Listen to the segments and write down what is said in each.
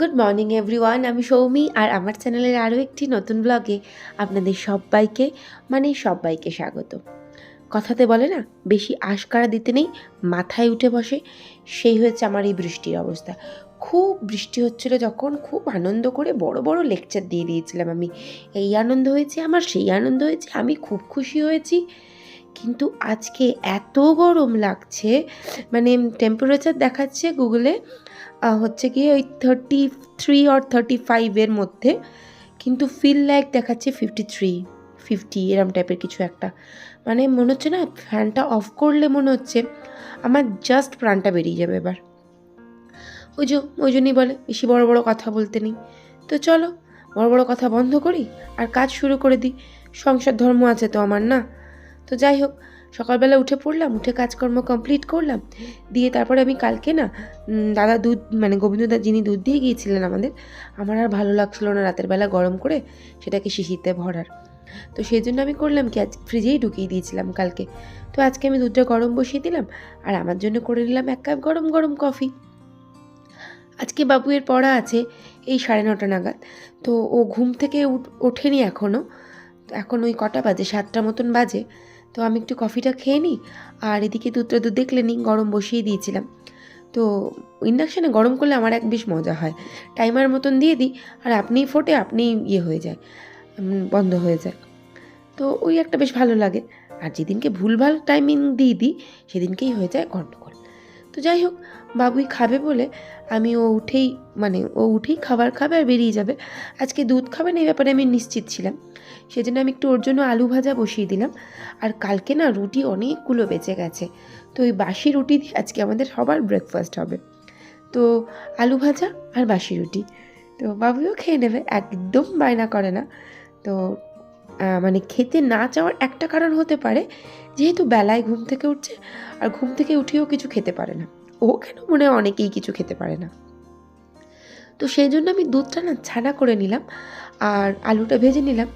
Good morning everyone আমি সৌমি আর আমার চ্যানেলের আরও একটি নতুন ব্লগে আপনাদের সবাইকে মানে সবাইকে স্বাগত। কথাতে বলে না, বেশি আশকারা দিতে নেই, মাথায় উঠে বসে। সেই হয়েছে আমার এই বৃষ্টির অবস্থা। খুব বৃষ্টি হচ্ছিল যখন, খুব আনন্দ করে বড় বড় লেকচার দিয়ে দিয়েছিলাম আমি। এই আনন্দ হয়েছে আমার, সেই আনন্দ হয়েছে, আমি খুব খুশি হয়েছি। কিন্তু আজকে এত গরম লাগছে মানে টেম্পারেচার দেখাচ্ছে গুগলে হচ্ছে গিয়ে ওই থার্টি থ্রি অর থার্টি ফাইভের মধ্যে, কিন্তু ফিল লাইক দেখাচ্ছে ফিফটি থ্রি ফিফটি এরম টাইপের কিছু একটা। মানে মনে হচ্ছে না ফ্যানটা অফ করলে মনে হচ্ছে আমার জাস্ট প্রাণটা বেরিয়ে যাবে এবার। ওই যে, ওই জন্যই বলে, বেশি বড় বড় কথা বলতে নেই। তো চলো, বড় বড় কথা বন্ধ করি, আর কাজ শুরু করে দিই। সংসার ধর্ম আছে তো আমার, না? তো যাই হোক, সকালবেলা উঠে পড়লাম, উঠে কাজকর্ম কমপ্লিট করলাম। দিয়ে তারপরে আমি কালকে না দাদা দুধ মানে গোবিন্দদা যিনি দুধ দিয়ে গিয়েছিলেন আমাদের, আমার আর ভালো লাগছিল না রাতের বেলা গরম করে, সেটাকে শিশিতে ভরার। তো সেই জন্য আমি করলাম কি, আজ ফ্রিজেই ঢুকিয়ে দিয়েছিলাম কালকে। তো আজকে আমি দুধটা গরম বসিয়ে দিলাম, আর আমার জন্য করে নিলাম এক কাপ গরম গরম কফি। আজকে বাবুয়ের পড়া আছে, এই সাড়ে নটা নাগাদ। তো ও ঘুম থেকে ওঠেনি এখনও এখন ওই কটা বাজে, সাতটা মতন বাজে। তো আমি একটু কফিটা খেয়ে নিই। আর এদিকে দুধটা দুধ দেখলে নিই গরম বসিয়ে দিয়েছিলাম। তো ইন্ডাকশানে গরম করলে আমার এক বেশ মজা হয়। টাইমার মতন দিয়ে দিই, আর আপনিই ফোটে আপনিই ইয়ে হয়ে যায় বন্ধ হয়ে যায়। তো ওই একটা বেশ ভালো লাগে। আর যেদিনকে ভুলভাল টাইমিং দিয়ে দিই, সেদিনকেই হয়ে যায় গন্ডগোল। তো যাই হোক বাবুই খাবে বলে আমি ও উঠেই মানে ও উঠেই খাবার খাবে আর বেরিয়ে যাবে। আজকে দুধ খাবে না এই ব্যাপারে আমি নিশ্চিত ছিলাম। সেজন্য আমি একটু ওর জন্য আলু ভাজা বসিয়ে দিলাম। আর কালকে না রুটি অনেকগুলো বেঁচে গেছে। তো ওই বাসি রুটি দিয়ে আজকে আমাদের সবার ব্রেকফাস্ট হবে। তো আলু ভাজা আর বাসি রুটি। তো বাবুও খেয়ে নেবে, একদম বায়না করে না। তো মানে খেতে না চাওয়ার একটা কারণ হতে পারে, যেহেতু বেলায় ঘুম থেকে উঠছে, আর ঘুম থেকে উঠেও কিছু খেতে পারে না। ও কেন মনে হয় অনেকেই কিছু খেতে পারে না। তো সেই জন্য আমি দুধটা না ছানা করে নিলাম আর আলুটা ভেজে নিলাম।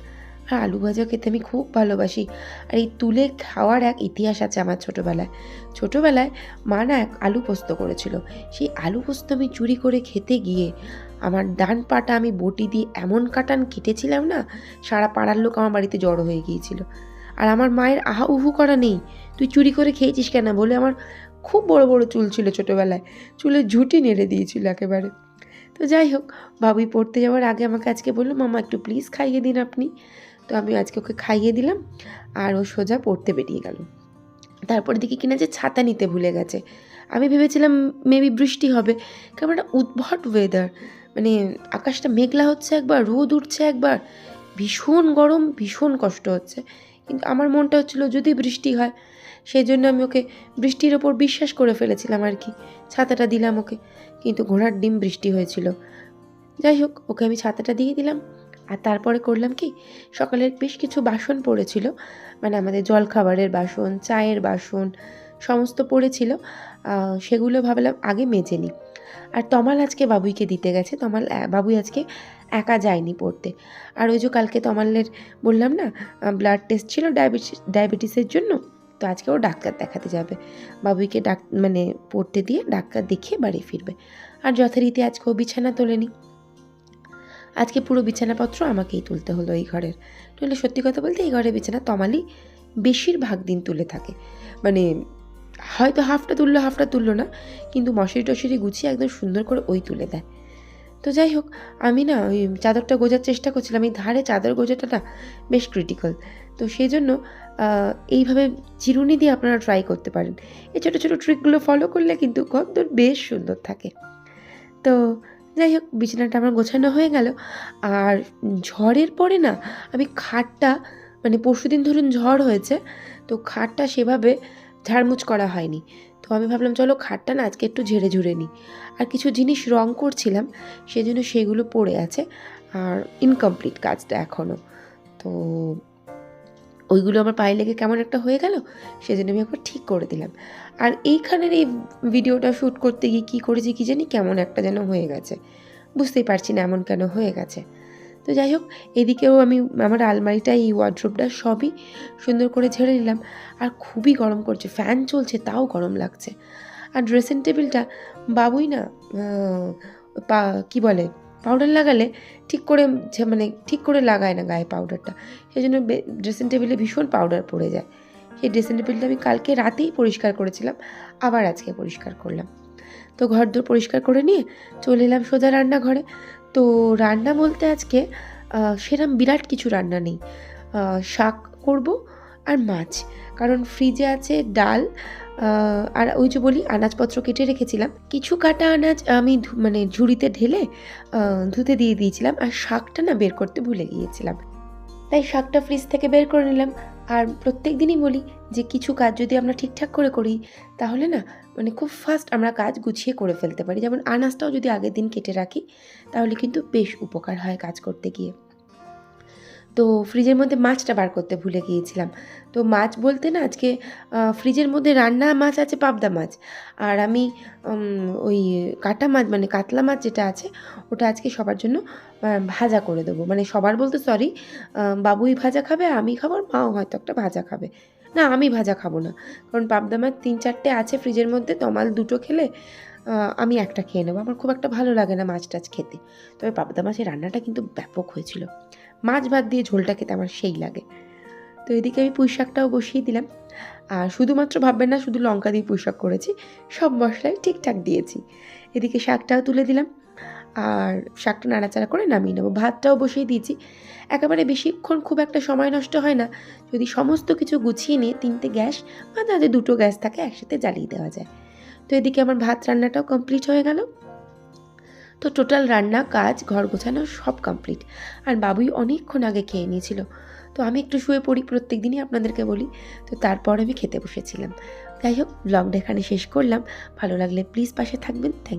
আর আলু ভাজা খেতে আমি খুব ভালোবাসি। আর এই তুলে খাওয়ার এক ইতিহাস আছে আমার ছোটোবেলায়। ছোটোবেলায় মা না এক আলু পোস্ত করেছিল। সেই আলু পোস্ত আমি চুরি করে খেতে গিয়ে আমার ডান পাটা আমি বটি দিয়ে এমন কাটান কেটেছিলাম না, সারা পাড়ার লোক আমার বাড়িতে জড়ো হয়ে গিয়েছিল। আর আমার মায়ের আহা উহু করা নেই। তুই চুরি করে খেয়েছিস কেন? বলে আমার খুব বড় বড় চুল ছিল ছোটোবেলায়। চুলে ঝুঁটি নেড়ে দিয়েছিল একেবারে। তো যাই হোক বাবুই পড়তে যাওয়ার আগে আমাকে আজকে বলল, মামা, একটু প্লিজ খাইয়ে দিন আপনি। তো আমি আজকে ওকে খাইয়ে দিলাম আর ও সোজা পড়তে বেরিয়ে গেল। তারপর দেখি কিনা যে ছাতা নিতে ভুলে গেছে। আমি ভেবেছিলাম মেবি বৃষ্টি হবে। কারণ একটা উদ্ভট ওয়েদার মানে আকাশটা মেঘলা হচ্ছে একবার, রোদ উঠছে একবার। ভীষণ গরম, ভীষণ কষ্ট হচ্ছে। কিন্তু আমার মনটা হচ্ছিল যদি বৃষ্টি হয় সেই জন্য আমি ওকে বৃষ্টির ওপর বিশ্বাস করে ফেলেছিলাম আর কি, ছাতাটা দিলাম ওকে। কিন্তু ঘোড়ার ডিম বৃষ্টি হয়েছিল। যাই হোক, ওকে আমি ছাতাটা দিয়ে দিলাম। আর তারপরে করলাম কি সকালের বেশ কিছু বাসন পড়েছিল। মানে আমাদের জলখাবারের বাসন, চায়ের বাসন, সমস্ত পড়েছিল। সেগুলো ভাবলাম আগে মেজে নিই। আর তমাল আজকে বাবুইকে দিতে গেছে। তমাল বাবুই আজকে একা যায়নি পড়তে। আর ওই যে কালকে তমালের বললাম না ব্লাড টেস্ট ছিল ডায়াবেটিস ডায়াবেটিসের জন্য, তো আজকে ও ডাক্তার দেখাতে যাবে। বাবুইকে ডাক মানে পড়তে দিয়ে ডাক্তার দেখিয়ে বাড়ি ফিরবে। আর যথারীতি আজকে ও বিছানা তোলেনি। আজকে পুরো বিছানাপত্র আমাকেই তুলতে হলো এই ঘরের। নইলে সত্যি কথা বলতে এই ঘরের বিছানা তমালি বেশিরভাগ দিন তুলে থাকে। মানে হয়তো হাফটা তুললো হাফটা তুললো না, কিন্তু মশারি টশারি গুছিয়ে একদম সুন্দর করে ওই তুলে দেয়। তো যাই হোক, আমি না ওই চাদরটা গোজার চেষ্টা করছিলাম। এই ধারে চাদর গোজাটা না বেশ ক্রিটিক্যাল তো সেই জন্য এইভাবে চিরুনি দিয়ে আপনারা ট্রাই করতে পারেন। এই ছোটো ছোটো ট্রিকগুলো ফলো করলে কিন্তু গদ্দর বেশ সুন্দর থাকে। তো যাই হোক, বিছানাটা আমার গোছানো হয়ে গেল। আর ঝড়ের পরে না আমি খাটটা মানে পরশুদিন ধরুন ঝড় হয়েছে, তো খাটটা সেভাবে ঝাড়মুছ করা হয়নি। তো আমি ভাবলাম, চলো খাটটা না, আজকে একটু ঝেড়ে ঝুড়ে নিই। আর কিছু জিনিস রং করছিলাম, সেজন্য সেগুলো পড়ে আছে আর ইনকমপ্লিট কাজটা এখনও তো ওইগুলো আমার পায়ে লেগে কেমন একটা হয়ে গেল, সেজন্য আমি একবার ঠিক করে দিলাম। আর এইখানের এই ভিডিওটা শ্যুট করতে গিয়ে কী করেছি, কী জানি কেমন একটা যেন হয়ে গেছে। বুঝতেই পারছি না এমন কেন হয়ে গেছে। তো যাই হোক, এদিকেও আমি আমার আলমারিটা, এই ওয়ার্ড্রোবটা সবই সুন্দর করে ঝেড়ে নিলাম। আর খুবই গরম করছে ফ্যান চলছে, তাও গরম লাগছে। আর ড্রেসিং টেবিলটা বাবুই না পা, কী বলে পাউডার লাগালে ঠিক করে মানে ঠিক করে লাগায় না গায়ে পাউডারটা সেই জন্য ড্রেসিং টেবিলে ভীষণ পাউডার পড়ে যায়। সেই ড্রেসিং টেবিলটা আমি কালকে রাতেই পরিষ্কার করেছিলাম, আবার আজকে পরিষ্কার করলাম। তো ঘর দোর পরিষ্কার করে নিয়ে চলে এলাম সোজা রান্নাঘরে। তো রান্না বলতে আজকে সেরম বিরাট কিছু রান্না নেই। শাক করব আর মাছ। কারণ ফ্রিজে আছে ডাল আর ওই যে বলি আনাজপত্র কেটে রেখেছিলাম। কিছু কাটা আনাজ আমি মানে ঝুড়িতে ঢেলে ধুতে দিয়ে দিয়েছিলাম। আর শাকটা না বের করতে ভুলে গিয়েছিলাম। তাই শাকটা ফ্রিজ থেকে বের করে নিলাম। আর প্রত্যেক দিনই বলি যে কিছু কাজ যদি আমরা ঠিকঠাক করে করি, তাহলে না মানে খুব ফাস্ট আমরা কাজ গুছিয়ে করে ফেলতে পারি। যেমন আনাজটাও যদি আগের দিন কেটে রাখি, তাহলে কিন্তু বেশ উপকার হয় কাজ করতে গিয়ে। তো ফ্রিজের মধ্যে মাছটা বার করতে ভুলে গিয়েছিলাম। তো মাছ বলতে না আজকে ফ্রিজের মধ্যে রান্না মাছ আছে পাবদা মাছ। আর আমি ওই কাটা মাছ মানে কাতলা মাছ যেটা আছে, ওটা আজকে সবার জন্য ভাজা করে দেবো। মানে সবার বলতে সরি বাবুই ভাজা খাবে, আমি খাব আর মাও হয়তো একটা ভাজা খাবে। না, আমি ভাজা খাব না। কারণ পাবদা মাছ তিন চারটে আছে ফ্রিজের মধ্যে তমাল দুটো খেলে আমি একটা খেয়ে নেব। আমার খুব একটা ভালো লাগে না মাছ টাছ খেতে। তবে পাবদা মাছের রান্নাটা কিন্তু ব্যাপক হয়েছিল। মাছ ভাত দিয়ে ঝোলটা খেতে আমার সেই লাগে। তো এদিকে আমি পুঁই শাকটাও বসিয়ে দিলাম। আর শুধুমাত্র ভাববেন না, শুধু লঙ্কা দিয়ে পুঁই শাক করেছি। সব মশলাই ঠিকঠাক দিয়েছি। এদিকে শাকটাও তুলে দিলাম। আর শাকটা নাড়াচাড়া করে নামিয়ে নেব। ভাতটাও বসিয়ে দিয়েছি। একেবারে বেশিক্ষণ খুব একটা সময় নষ্ট হয় না। যদি সমস্ত কিছু গুছিয়ে নিয়ে তিনটে গ্যাস বা তাদের দুটো গ্যাস থাকে, একসাথে জ্বালিয়ে দেওয়া যায়। তো এদিকে আমার ভাত রান্নাটাও কমপ্লিট হয়ে গেল। তো টোটাল রান্না, কাজ, ঘর গোছানো সব কমপ্লিট। আর বাবুই অনেকক্ষণ আগে খেয়ে নিয়েছিল। তো আমি একটু শুয়ে পড়ি প্রত্যেক দিনই আপনাদেরকে বলি। তো তারপর আমি খেতে বসেছিলাম। যাই হোক ব্লগটা এখানে শেষ করলাম। ভালো লাগলে প্লিজ পাশে থাকবেন। থ্যাংক